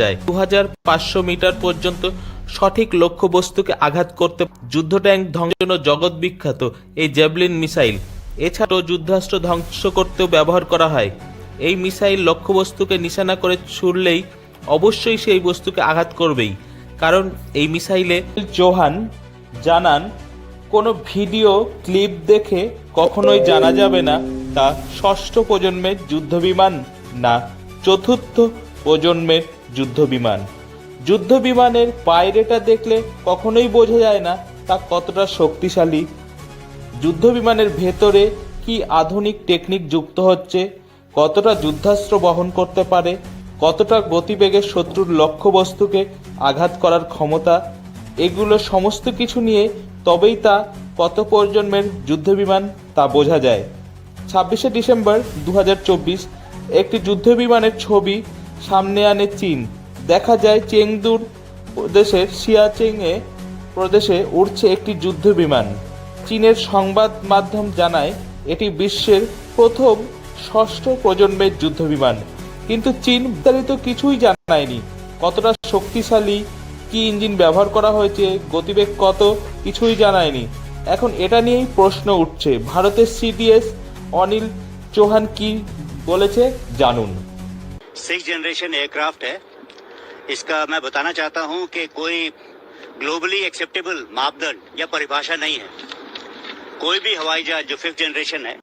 যায়। দু মিটার পর্যন্ত সঠিক লক্ষ্যবস্তুকে আঘাত করতে যুদ্ধ ট্যাঙ্ক ধ্বংসের জগৎ বিখ্যাত এই জ্যাভলিন মিসাইল। এছাড়াও যুদ্ধাস্ত্র ধ্বংস করতেও ব্যবহার করা হয়। এই মিসাইল লক্ষ্যবস্তুকে নিশানা করে ছুড়লেই অবশ্যই সেই বস্তুকে আঘাত করবেই। কারণ এই মিসাইলে চৌহান জানান কোনো ভিডিও ক্লিপ দেখে কখনোই জানা যাবে না তা ষষ্ঠ প্রজন্মের যুদ্ধবিমান না চতুর্থ প্রজন্মের যুদ্ধবিমান। যুদ্ধবিমানের পায়রেটা দেখলে কখনোই বোঝা যায় না তা কতটা শক্তিশালী। যুদ্ধবিমানের ভেতরে কি আধুনিক টেকনিক যুক্ত হচ্ছে, কতটা যুদ্ধাস্ত্র বহন করতে পারে, কতটা গতিবেগে শত্রুর লক্ষ্যবস্তুকে আঘাত করার ক্ষমতা, এগুলো সমস্ত কিছু নিয়ে তবেই তা কত প্রজন্মের যুদ্ধবিমান তা বোঝা যায়। ছাব্বিশে ডিসেম্বর দু হাজার চব্বিশ একটি যুদ্ধবিমানের ছবি সামনে আনে চীন। দেখা যায় চেংদুর প্রদেশের সিয়াচেংয়ে প্রদেশে উড়ছে একটি যুদ্ধ বিমান। চীনের সংবাদ মাধ্যম জানায়, এটি বিশ্বের প্রথম ষষ্ঠ প্রজন্মের যুদ্ধবিমান কিন্তু চীন বিস্তারিত কিছুই জানায়নি। কতটা শক্তিশালী, কি ইঞ্জিন ব্যবহার করা হয়েছে, গতিবেগ কত, কিছুই জানায়নি। এখন এটা নিয়েই প্রশ্ন উঠছে। ভারতের সিডিএস অনিল চৌহান কি বলেছে, জানুন। सिक्स जनरेशन एयरक्राफ्ट है। इसका मैं बताना चाहता हूँ कि कोई ग्लोबली एक्सेप्टेबल मापदंड या परिभाषा नहीं है। कोई भी हवाई जहाज़ जो फिफ्थ जनरेशन है,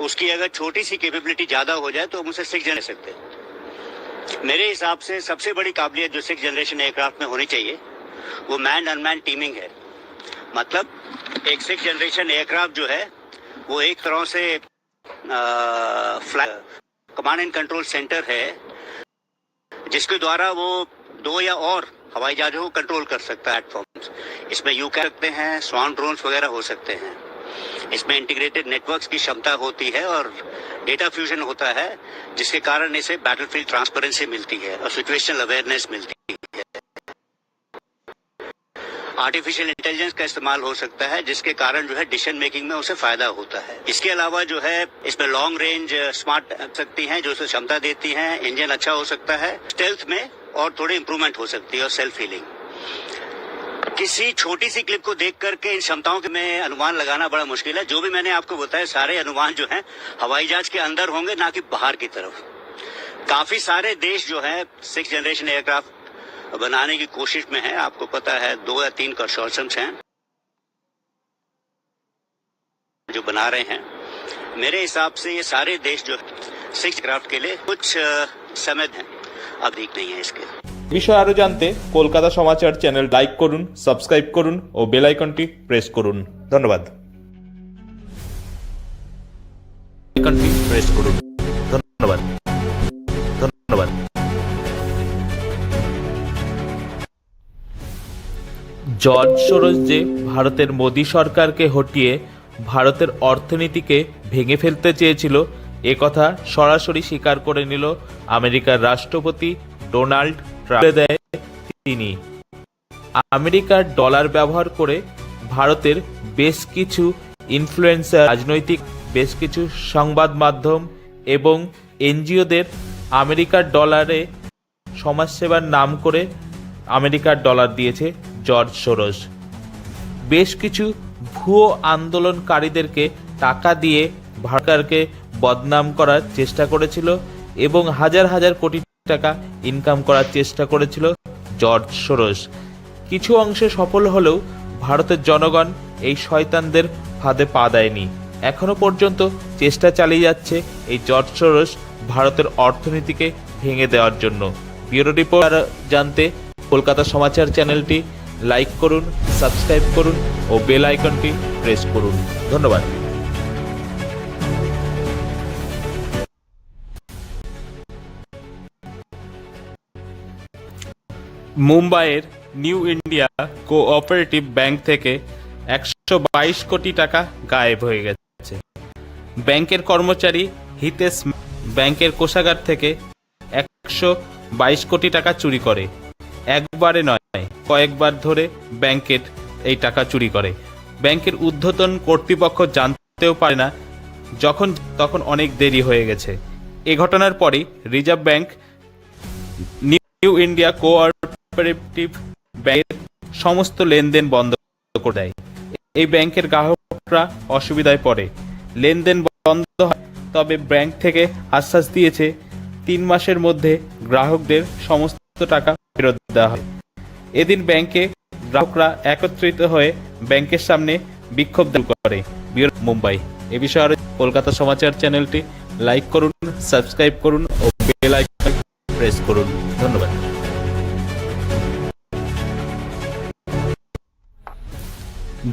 उसकी अगर छोटी सी कैपेबिलिटी ज़्यादा हो जाए तो हम उसे सिक्स जनरेशन सकते मेरे हिसाब से सबसे बड़ी काबिलियत जो सिक्स जनरेशन एयरक्राफ्ट में होनी चाहिए, वो मैन अनमैन टीमिंग है। मतलब एक सिक्स जनरेशन एयरक्राफ्ट जो है, वो एक तरह से कमांड एंड कंट्रोल सेंटर है, जिसके द्वारा वो दो या और हवाई जहाजों को कंट्रोल कर सकता है प्लेटफॉर्म इसमें यू कह सकते हैं स्वान ड्रोन्स वगैरह हो सकते हैं। इसमें इंटीग्रेटेड नेटवर्क्स की क्षमता होती है और डेटा फ्यूजन होता है, जिसके कारण इसे बैटलफील्ड ट्रांसपेरेंसी मिलती है और सिचुएशनल अवेयरनेस मिलती है। आर्टिफिशियल इंटेलिजेंस का इस्तेमाल हो सकता है, जिसके कारण जो है डिसीज़न मेकिंग में उसे फ़ायदा होता है। इसके अलावा जो है, इसमें लॉन्ग रेंज स्मार्ट सकती हैं, जो उसे क्षमता देती है, इंजन अच्छा हो सकता है स्टेल्थ में और थोड़ी इंप्रूवमेंट हो सकती है, और सेल्फ हीलिंग किसी छोटी सी क्लिप को देख करके इन क्षमताओं के में अनुमान लगाना बड़ा मुश्किल है। जो भी मैंने आपको बताया, सारे अनुमान जो हैं, हवाई जहाज़ के अंदर होंगे, ना कि बाहर की तरफ़। काफ़ी सारे देश जो है सिक्स जनरेशन एयरक्राफ्ट बनाने की कोशिश में है आपको पता है दो या तीन कंसोर्शियम्स हैं जो बना रहे हैं मेरे हिसाब से ये सारे देश जो सिक्स क्राफ्ट के लिए कुछ अ, समय हैं अधिक नहीं है इसके বিষয় আরও জানতে কলকাতা সমাচার চ্যানেল লাইক করুন সাবস্ক্রাইব করুন ও বেল আইকনটি প্রেস করুন ধন্যবাদ আইকনটি প্রেস করুন জর্জ সোরস যে ভারতের মোদী সরকারকে হটিয়ে ভারতের অর্থনীতিকে ভেঙে ফেলতে চেয়েছিল, এ কথা সরাসরি স্বীকার করে নিল আমেরিকার রাষ্ট্রপতি ডোনাল্ড ট্রাম্প। তিনি, আমেরিকার ডলার ব্যবহার করে ভারতের বেশ কিছু ইনফ্লুয়েন্সার রাজনৈতিক বেশ কিছু সংবাদ মাধ্যম এবং এনজিওদের আমেরিকার ডলারে সমাজসেবার নাম করে আমেরিকার ডলার দিয়েছে। জর্জ সোরস বেশ কিছু ভুয়ো আন্দোলনকারীদেরকে টাকা দিয়ে ভারতকে বদনাম করার চেষ্টা করেছিল এবং হাজার হাজার কোটি টাকা ইনকাম করার চেষ্টা করেছিল জর্জ সোরস কিছু অংশে সফল হলেও ভারতের জনগণ এই শয়তানদের ফাঁদে পা দেয়নি। এখনও পর্যন্ত চেষ্টা চালিয়ে যাচ্ছে এই জর্জ সোরস ভারতের অর্থনীতিকে ভেঙে দেওয়ার জন্য। ব্যুরো রিপোর্ট জানতে কলকাতা সমাচার চ্যানেলটি লাইক করুন সাবস্ক্রাইব করুন ও বেল আইকনটি প্রেস করুন। ধন্যবাদ। মুম্বাইয়ের নিউ ইন্ডিয়া কোঅপারেটিভ ব্যাংক থেকে একশো বাইশ কোটি টাকা গায়েব হয়ে গেছে। ব্যাংকের কর্মচারী হিতেশ ব্যাংকের কোষাগার থেকে একশো বাইশ কোটি টাকা চুরি করে। একবারে নয় কয়েকবার ধরে ব্যাংকের এই টাকা চুরি করে। ব্যাংকের ঊর্ধ্বতন কর্তৃপক্ষ জানতেও পারে না যখন, তখন অনেক দেরি হয়ে গেছে। এ ঘটনার পরেই reserve bank new India cooperative ব্যাংকের সমস্ত লেনদেন বন্ধ করে দেয়। এই ব্যাংকের গ্রাহকরা অসুবিধায় পড়ে। লেনদেন বন্ধ হয়, তবে ব্যাংক থেকে আশ্বাস দিয়েছে, তিন মাসের মধ্যে গ্রাহকদের সমস্ত টাকা ফেরত দেওয়া হয় এদিন ব্যাংকে গ্রাহকরা একত্রিত হয়ে ব্যাংকের সামনে বিক্ষোভ করে। মুম্বাই। এ বিষয়ে কলকাতা সমাচার চ্যানেলটি লাইক করুন, সাবস্ক্রাইব করুন ও বেল আইকন প্রেস করুন। ধন্যবাদ।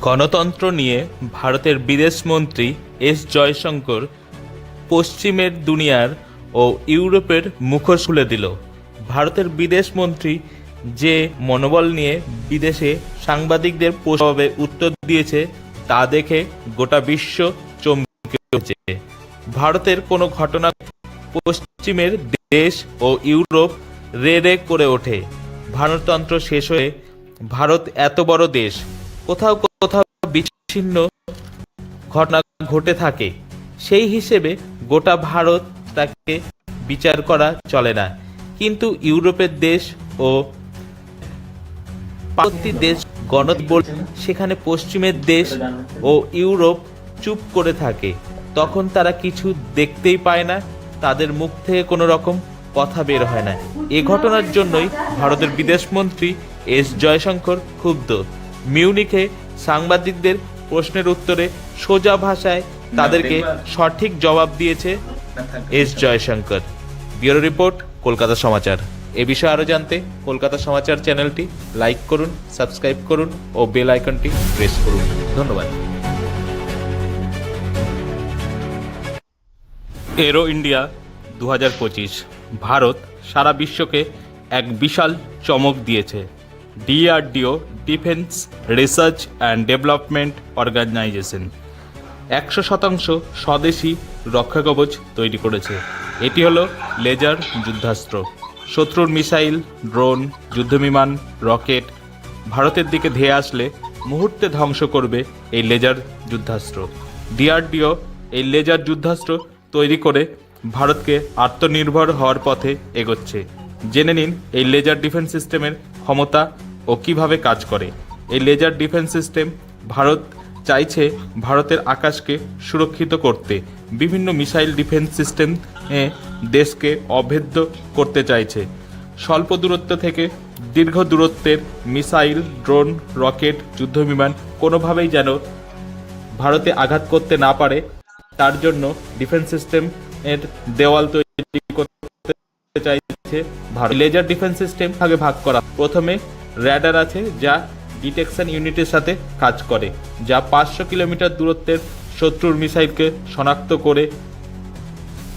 গণতন্ত্র নিয়ে ভারতের বিদেশ মন্ত্রী এস জয়শঙ্কর পশ্চিমের দুনিয়ার ও ইউরোপের মুখোশ খুলে দিল। ভারতের বিদেশ মন্ত্রী যে মনোবল নিয়ে বিদেশে সাংবাদিকদের প্রভাবে উত্তর দিয়েছে, তা দেখে গোটা বিশ্ব চমকে উঠেছে। ভারতের কোনো ঘটনা পশ্চিমের দেশ ও ইউরোপ রে রে করে ওঠে। ভারততন্ত্র শেষ হয়ে ভারত এত বড় দেশ, কোথাও কোথাও বিচ্ছিন্ন ঘটনা ঘটে থাকে। সেই হিসেবে গোটা ভারত তাকে বিচার করা চলে না। কিন্তু ইউরোপের দেশ ও পার্শ্ববর্তী দেশ গণতবল সেখানে পশ্চিমের দেশ ও ইউরোপ চুপ করে থাকে। তখন তারা কিছু দেখতেই পায় না, তাদের মুখ থেকে কোনো রকম কথা বের হয় না। এ ঘটনার জন্যই ভারতের বিদেশমন্ত্রী এস জয়শঙ্কর ক্ষুব্ধ। মিউনিখে সাংবাদিকদের প্রশ্নের উত্তরে সোজা ভাষায় তাদেরকে সঠিক জবাব দিয়েছে S Jaishankar. Bureau report, Kolkata Samachar. এ বিষয়ে আরও জানতে কলকাতা সমাচার চ্যানেলটি লাইক করুন, সাবস্ক্রাইব করুন ও বেল আইকনটি প্রেস করুন। ধন্যবাদ। এরো ইন্ডিয়া দু ভারত সারা বিশ্বকে এক বিশাল চমক দিয়েছে। DRDO defence, research and development organisation. একশো শতাংশ স্বদেশি রক্ষাকবচ তৈরি করেছে। এটি হলো লেজার যুদ্ধাস্ত্র। শত্রুর মিসাইল, ড্রোন, যুদ্ধবিমান, রকেট ভারতের দিকে ধেয়ে আসলে মুহূর্তে ধ্বংস করবে এই লেজার যুদ্ধাস্ত্র। ডিআরডিও এই লেজার যুদ্ধাস্ত্র তৈরি করে ভারতকে আত্মনির্ভর হওয়ার পথে এগোচ্ছে। জেনে নিন এই লেজার ডিফেন্স সিস্টেমের ক্ষমতা ও কীভাবে কাজ করে। এই লেজার ডিফেন্স সিস্টেম ভারত চাইছে ভারতের আকাশকে সুরক্ষিত করতে। বিভিন্ন মিসাইল ডিফেন্স সিস্টেম দেশকে অভেদ্য করতে চাইছে। স্বল্প দূরত্ব থেকে দীর্ঘ দূরত্বের মিসাইল, ড্রোন, রকেট, যুদ্ধবিমান কোনোভাবেই যেন ভারতে আঘাত করতে না পারে, তার জন্য ডিফেন্স সিস্টেম এর দেওয়াল তৈরি করতে চাইছে ভারত। লেজার ডিফেন্স সিস্টেম ভাগে ভাগ করা। প্রথমে র্যাডার আছে যা ডিটেকশন ইউনিটের সাথে কাজ করে যা পাঁচশো কিলোমিটার দূরত্বের শত্রুর মিসাইলকে শনাক্ত করে।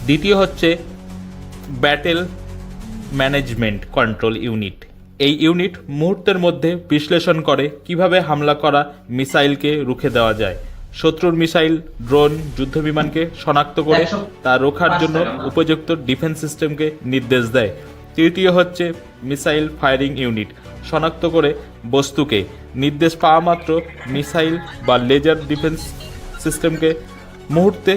দ্বিতীয় হচ্ছে ব্যাটেল ম্যানেজমেন্ট কন্ট্রোল ইউনিট। এই ইউনিট মুহূর্তের মধ্যে বিশ্লেষণ করে কীভাবে হামলা করা মিসাইলকে রুখে দেওয়া যায়। শত্রুর মিসাইল ড্রোন যুদ্ধবিমানকে শনাক্ত করে তা রোখার জন্য উপযুক্ত ডিফেন্স সিস্টেমকে নির্দেশ দেয়। তৃতীয় হচ্ছে মিসাইল ফায়ারিং ইউনিট। শনাক্ত করে বস্তুকে নির্দেশ পাওয়া মাত্র মিসাইল বা লেজার ডিফেন্স সিস্টেমকে মুহূর্তে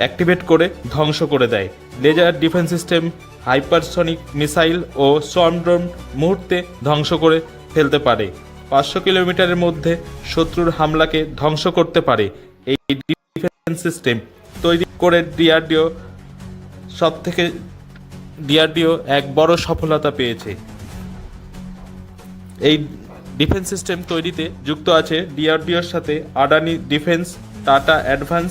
অ্যাক্টিভেট করে ধ্বংস করে দেয়। Laser defence system hypersonic missile ও সোয়ার্ম ড্রোন মুহূর্তে ধ্বংস করে ফেলতে পারে। পাঁচশো কিলোমিটারের মধ্যে শত্রুর হামলাকে ধ্বংস করতে পারে। এই ডিফেন্স সিস্টেম তৈরি করে ডিআরডিও সব থেকে ডিআরডিও এক বড় সফলতা পেয়েছে। এই ডিফেন্স সিস্টেম তৈরিতে যুক্ত আছে ডিআরডিওর সাথে Adani Defence, Tata Advance,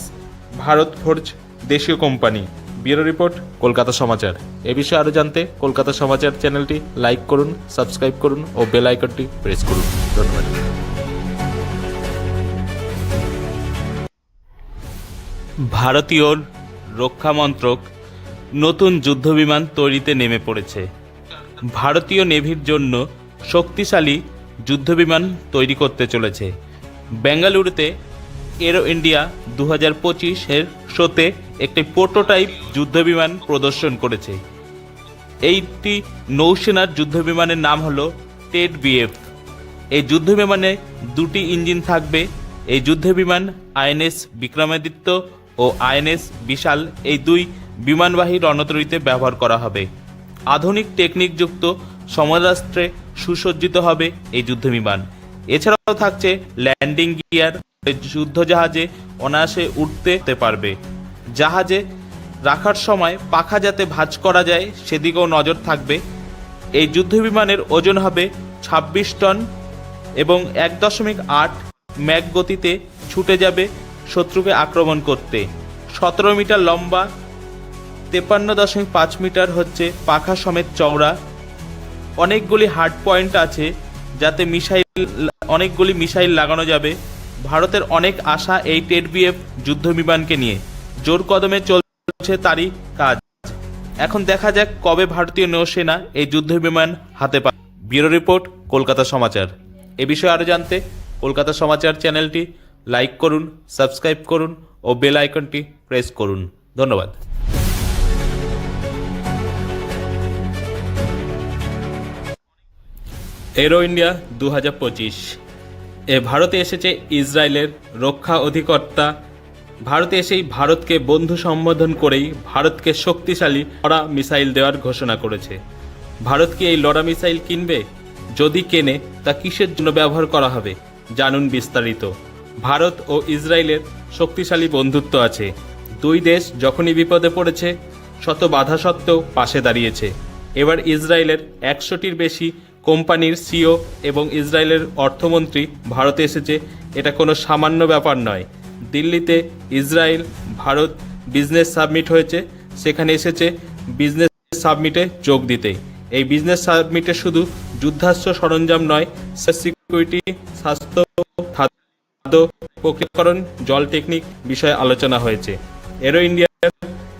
Bharat Forge, দেশীয় company. Bureau report, Kolkata Samachar. এ বিষয়ে আরও জানতে কলকাতা সমাচার চ্যানেলটি লাইক করুন, সাবস্ক্রাইব করুন ও বেল আইকনটি প্রেস করুন। ধন্যবাদ। ভারতীয় রক্ষা মন্ত্রক নতুন যুদ্ধবিমান তৈরিতে নেমে পড়েছে। ভারতীয় নেভির জন্য শক্তিশালী যুদ্ধবিমান তৈরি করতে চলেছে। বেঙ্গালুরুতে এরো ইন্ডিয়া দু হাজার পঁচিশের শোতে একটি প্রোটোটাইপ যুদ্ধবিমান প্রদর্শন করেছে। এইটি নৌসেনার যুদ্ধবিমানের নাম হলো টেড বিএফ এই যুদ্ধবিমানে দুটি ইঞ্জিন থাকবে। এই যুদ্ধবিমান আইএনএস বিক্রমাদিত্য ও আইএনএস বিশাল। এই দুই বিমানবাহী রণতরীতে ব্যবহার করা হবে। আধুনিক টেকনিকযুক্ত সমরাস্ত্রে সুসজ্জিত হবে এই যুদ্ধবিমান এছাড়াও থাকছে ল্যান্ডিং গিয়ার, যুদ্ধ জাহাজে অনায়াসে উঠতে পারবে। জাহাজে রাখার সময় পাখা যাতে ভাঁজ করা যায়, সেদিকেও নজর থাকবে। এই যুদ্ধবিমানের ওজন হবে ছাব্বিশ টন এবং এক দশমিক আট ম্যাক গতিতে ছুটে যাবে শত্রুকে আক্রমণ করতে। সতেরো মিটার লম্বা তেপান্ন দশমিক পাঁচ মিটার হচ্ছে পাখা সমেত চওড়া। অনেকগুলি হার্ড পয়েন্ট আছে, যাতে মিসাইল অনেকগুলি মিসাইল লাগানো যাবে। ভারতের অনেক আশা এই টেট বিএফ যুদ্ধ বিমানকে নিয়ে। জোর কদমে চলছে তারই কাজ। এখন দেখা যাক কবে ভারতীয় নৌসেনা এই যুদ্ধ বিমান হাতে পায় ব্যুরো রিপোর্ট, কলকাতা সমাচার। এ বিষয়ে আরও জানতে কলকাতা সমাচার চ্যানেলটি লাইক করুন, সাবস্ক্রাইব করুন ও বেল আইকনটি প্রেস করুন। ধন্যবাদ। এরো ইন্ডিয়া দু হাজার পঁচিশ। এ ভারতে এসেছে ইসরায়েলের রক্ষা অধিকর্তা। ভারতে এসেই ভারতকে বন্ধু সম্বোধন করেই ভারতকে শক্তিশালী লড়া মিসাইল দেওয়ার ঘোষণা করেছে। ভারত কি এই লড়া মিসাইল কিনবে? যদি কেনে, তা কিসের জন্য ব্যবহার করা হবে? জানুন বিস্তারিত। ভারত ও ইসরায়েলের শক্তিশালী বন্ধুত্ব আছে। দুই দেশ যখনই বিপদে পড়েছে, শত বাধা সত্ত্বেও পাশে দাঁড়িয়েছে। এবার ইসরায়েলের একশোটির বেশি কোম্পানির সিও এবং ইসরায়েলের অর্থমন্ত্রী ভারতে এসেছে, এটা কোনো সামান্য ব্যাপার নয়। দিল্লিতে ইসরায়েল ভারত বিজনেস সাবমিট হয়েছে, সেখানে এসেছে বিজনেস সাবমিটে যোগ দিতে। এই বিজনেস সাবমিটে শুধু যুদ্ধাস্ত্র সরঞ্জাম নয়, সিকিউরিটি, স্বাস্থ্য, খাদ্য, প্রক্রিয়াকরণ, জল টেকনিক বিষয়ে আলোচনা হয়েছে। এরো ইন্ডিয়া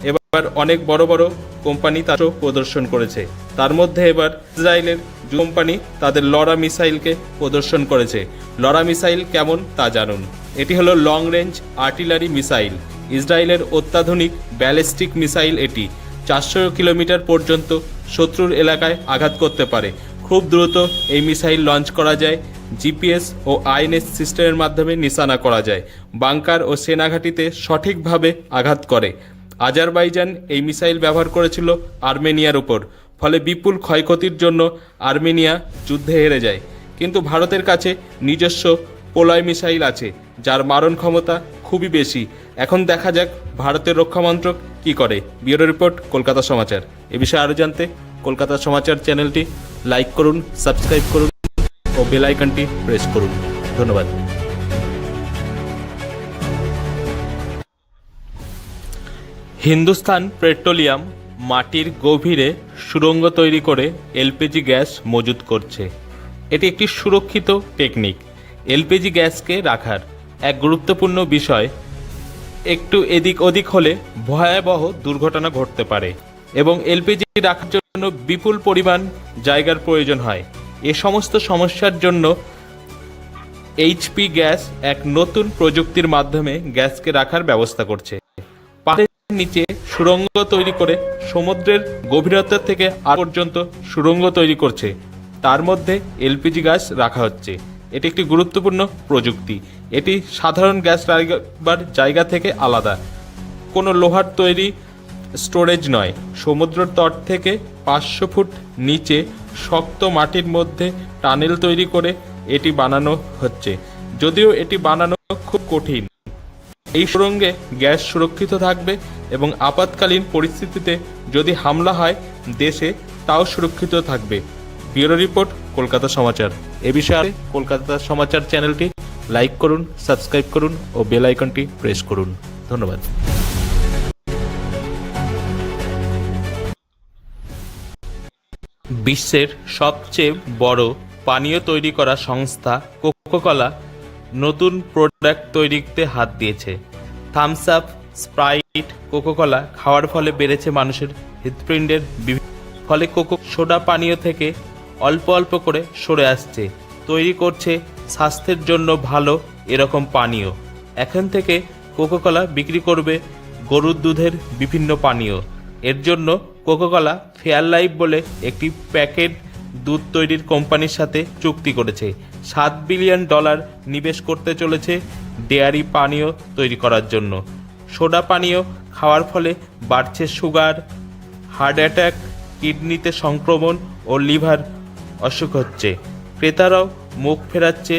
এবার অনেক বড় বড় কোম্পানি তারও প্রদর্শন করেছে। তার মধ্যে এবার ইসরায়েলের কোম্পানি তাদের লড়া মিসাইলকে প্রদর্শন করেছে। লড়া মিসাইল কেমন তা জানুন। এটি হলো লং রেঞ্জ আর্টিলারি মিসাইল ইসরায়েলের অত্যাধুনিক ব্যালিস্টিক মিসাইল এটি। চারশো কিলোমিটার পর্যন্ত শত্রুর এলাকায় আঘাত করতে পারে। খুব দ্রুত এই মিসাইল লঞ্চ করা যায়। জিপিএস ও আইএনএস সিস্টেমের মাধ্যমে নিশানা করা যায়। বাংকার ও সেনাঘাটিতে সঠিকভাবে আঘাত করে। আজারবাইজান এই মিসাইল ব্যবহার করেছিল আর্মেনিয়ার উপর। ফলে বিপুল ক্ষয়ক্ষতির জন্য আর্মেনিয়া যুদ্ধে হেরে যায়। কিন্তু ভারতের কাছে নিজস্ব পোলয় মিসাইল আছে, যার মারণ ক্ষমতা খুবই বেশি। এখন দেখা যাক ভারতের রক্ষামন্ত্রক কি করে। Bureau report, Kolkata Samachar. এ বিষয়ে আরও জানতে কলকাতা সমাচার চ্যানেলটি লাইক করুন, সাবস্ক্রাইব করুন ও বেল আইকনটি প্রেস করুন। ধন্যবাদ। হিন্দুস্তান পেট্রোলিয়াম মাটির গভীরে সুড়ঙ্গ তৈরি করে এলপিজি গ্যাস মজুত করছে। এটি একটি সুরক্ষিত টেকনিক। এলপিজি গ্যাসকে রাখার এক গুরুত্বপূর্ণ বিষয়, একটু এদিক ওদিক হলে ভয়াবহ দুর্ঘটনা ঘটতে পারে এবং এলপিজি রাখার জন্য বিপুল পরিমাণ জায়গার প্রয়োজন হয়। এ সমস্ত সমস্যার জন্য এইচপি গ্যাস এক নতুন প্রযুক্তির মাধ্যমে গ্যাসকে রাখার ব্যবস্থা করছে। পাহাড়ের নিচে সুড়ঙ্গ তৈরি করে সমুদ্রের গভীরতা থেকে আর পর্যন্ত সুড়ঙ্গ তৈরি করছে। তার মধ্যে এলপিজি গ্যাস রাখা হচ্ছে। এটি একটি গুরুত্বপূর্ণ প্রযুক্তি। এটি সাধারণ গ্যাস রাখবার জায়গা থেকে আলাদা। কোনো লোহার তৈরি স্টোরেজ নয়। সমুদ্র তট থেকে পাঁচশো ফুট নিচে শক্ত মাটির মধ্যে টানেল তৈরি করে এটি বানানো হচ্ছে। যদিও এটি বানানো খুব কঠিন। এই সুড়ঙ্গে গ্যাস সুরক্ষিত থাকবে এবং আপাতকালীন পরিস্থিতিতে যদি হামলা হয় দেশে, তাও সুরক্ষিত থাকবে। Bureau report, Kolkata Samachar. এ বিষয়ে কলকাতা সমাচার চ্যানেলটি লাইক করুন, সাবস্ক্রাইব করুন ও বেল আইকনটি প্রেস করুন। ধন্যবাদ। বিশ্বের সবচেয়ে বড় পানীয় তৈরি করা সংস্থা কোকোকলা নতুন প্রোডাক্ট তৈরিতে হাত দিয়েছে। থামস আপ, স্প্রাইট কোকোকলা খাওয়ার ফলে বেড়েছে মানুষের হৃদপিণ্ডের ফলে কোকো সোডা পানীয় থেকে অল্প অল্প করে সরে আসছে। তৈরি করছে স্বাস্থ্যের জন্য ভালো এরকম পানীয়। এখন থেকে কোকোকলা বিক্রি করবে গরুর দুধের বিভিন্ন পানীয়। এর জন্য কোকোকলা ফেয়ার লাইফ বলে একটি প্যাকেট দুধ তৈরির কোম্পানির সাথে চুক্তি করেছে। সাত বিলিয়ন ডলার নিবেশ করতে চলেছে ডেয়ারি পানীয় তৈরি করার জন্য। সোডা পানীয় খাওয়ার ফলে বাড়ছে সুগার, হার্ট অ্যাটাক, কিডনিতে সংক্রমণ ও লিভার অসুখ হচ্ছে। ক্রেতারাও মুখ ফেরাচ্ছে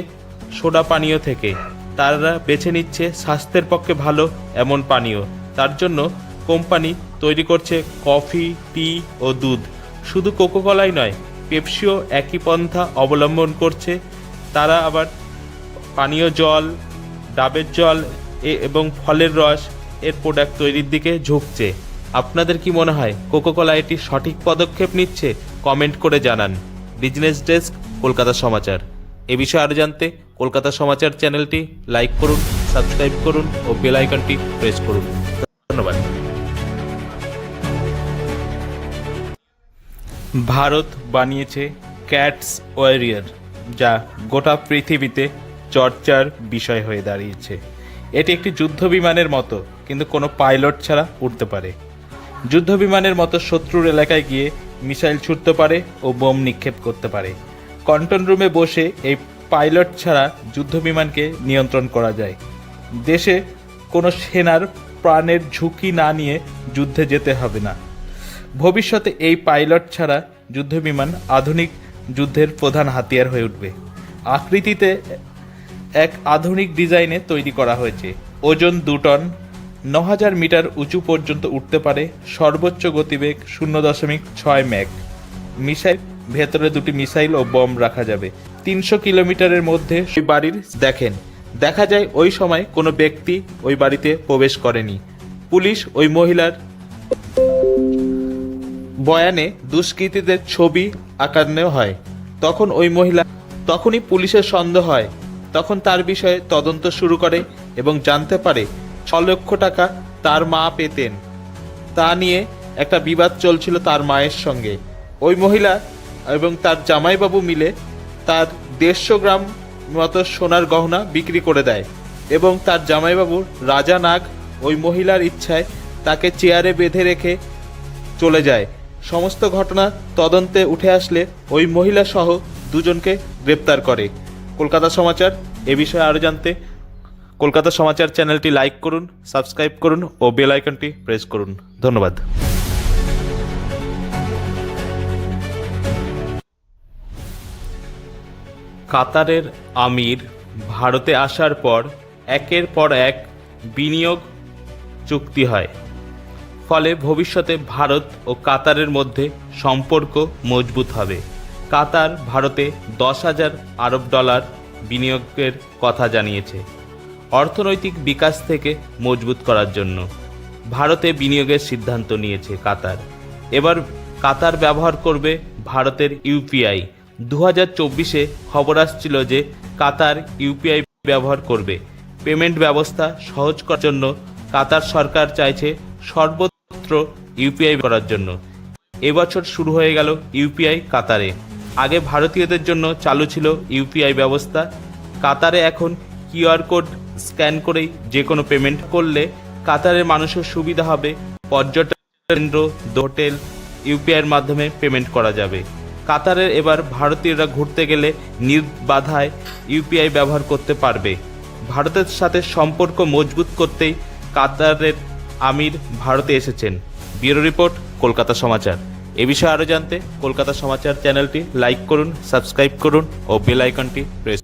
সোডা পানীয় থেকে। তারা বেছে নিচ্ছে স্বাস্থ্যের পক্ষে ভালো এমন পানীয়। তার জন্য কোম্পানি তৈরি করছে কফি, টি ও দুধ। শুধু কোকোকলাই নয়, পেপসিও একই পন্থা অবলম্বন করছে। তারা আবার পানীয় জল, ডাবের জল এবং ফলের রস এর প্রোডাক্ট তৈরির দিকে ঝুঁকছে। আপনাদের কি মনে হয় কোকোকোলা এটি সঠিক পদক্ষেপ নিচ্ছে? কমেন্ট করে জানান। Business desk Kolkata Samachar. এ বিষয়ে আরও জানতে কলকাতা সমাচার চ্যানেলটি লাইক করুন সাবস্ক্রাইব করুন ও বেল আইকনটি প্রেস করুন। ধন্যবাদ। ভারত বানিয়েছে ক্যাটস ওয়ারিয়ার যা গোটা পৃথিবীতে চর্চার বিষয় হয়ে দাঁড়িয়েছে। এটি একটি যুদ্ধ বিমানের মতো, কিন্তু কোনো পাইলট ছাড়া উঠতে পারে। যুদ্ধ বিমানের মতো শত্রুর এলাকায় গিয়ে মিসাইল ছুটতে পারে ও বোম নিক্ষেপ করতে পারে। কন্ট্রোল রুমে বসে এই পাইলট ছাড়া যুদ্ধ বিমানকে নিয়ন্ত্রণ করা যায়। দেশে কোনো সেনার প্রাণের ঝুঁকি না নিয়ে যুদ্ধে যেতে হবে না। ভবিষ্যতে এই পাইলট ছাড়া যুদ্ধবিমান আধুনিক যুদ্ধের প্রধান হাতিয়ার হয়ে উঠবে। আকৃতিতে এক আধুনিক ডিজাইনে তৈরি করা হয়েছে। ওজন দু টন ন হাজার মিটার উঁচু পর্যন্ত উঠতে পারে, সর্বোচ্চ গতিবেগ শূন্য দশমিক ছয় ম্যাক মিসাইল, ভেতরে দুটি মিসাইল ও বম রাখা যাবে। তিনশো কিলোমিটারের মধ্যে ওই বাড়ির দেখেন। দেখা যায় ওই সময় কোনো ব্যক্তি ওই বাড়িতে প্রবেশ করেনি। পুলিশ ওই মহিলার বয়ানে দুষ্কৃতীদের ছবি আঁকানো হয়। তখন ওই মহিলা, তখনই পুলিশের সন্দেহ হয় তখন তার বিষয়ে তদন্ত শুরু করে এবং জানতে পারে ছ লক্ষ টাকা তার মা পেতেন। তা নিয়ে একটা বিবাদ চলছিল তার মায়ের সঙ্গে। ওই মহিলা এবং তার জামাইবাবু মিলে তার দেড়শো গ্রাম মতো সোনার গহনা বিক্রি করে দেয় এবং তার জামাইবাবু রাজা নাগ ওই মহিলার ইচ্ছায় তাকে চেয়ারে বেঁধে রেখে চলে যায়। সমস্ত ঘটনা তদন্তে উঠে আসলে ওই মহিলা সহ দুজনকে গ্রেপ্তার করে। কলকাতা সমাচার, এ বিষয়ে আরও জানতে কলকাতা সমাচার চ্যানেলটি লাইক করুন, সাবস্ক্রাইব করুন ও বেল আইকনটি প্রেস করুন। ধন্যবাদ। কাতারের আমির ভারতে আসার পর একের পর এক বিনিয়োগ চুক্তি হয়। ফলে ভবিষ্যতে ভারত ও কাতারের মধ্যে সম্পর্ক মজবুত হবে। কাতার ভারতে দশ হাজার আরব ডলার বিনিয়োগের কথা জানিয়েছে। অর্থনৈতিক বিকাশ থেকে মজবুত করার জন্য ভারতে বিনিয়োগের সিদ্ধান্ত নিয়েছে কাতার। এবার কাতার ব্যবহার করবে ভারতের ইউপিআই দু হাজার চব্বিশে খবর আসছিল যে কাতার ইউপিআই ব্যবহার করবে। পেমেন্ট ব্যবস্থা সহজ করার জন্য কাতার সরকার চাইছে সর্বত্র ইউপিআই করার জন্য। এবছর শুরু হয়ে গেল ইউপিআই কাতারে। আগে ভারতীয়দের জন্য চালু ছিল ইউপিআই ব্যবস্থা। কাতারে এখন কিউআর কোড স্ক্যান করেই যে কোনো পেমেন্ট করলে কাতারের মানুষের সুবিধা হবে। পর্যটন কেন্দ্র, হোটেল, ইউপিআইয়ের মাধ্যমে পেমেন্ট করা যাবে। কাতারের এবার ভারতীয়রা ঘুরতে গেলে নির্বাধায় ইউপিআই ব্যবহার করতে পারবে। ভারতের সাথে সম্পর্ক মজবুত করতেই কাতারের আমির ভারতে এসেছেন। Bureau report, Kolkata Samachar. এ বিষয়ে আরও জানতে কলকাতা সমাচার চ্যানেলটি লাইক করুন, সাবস্ক্রাইব করুন ও বেল আইকনটি প্রেস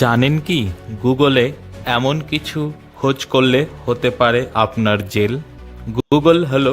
জানেন কি? গুগলে এমন কিছু খোঁজ করলে হতে পারে আপনার জেল। গুগল হলো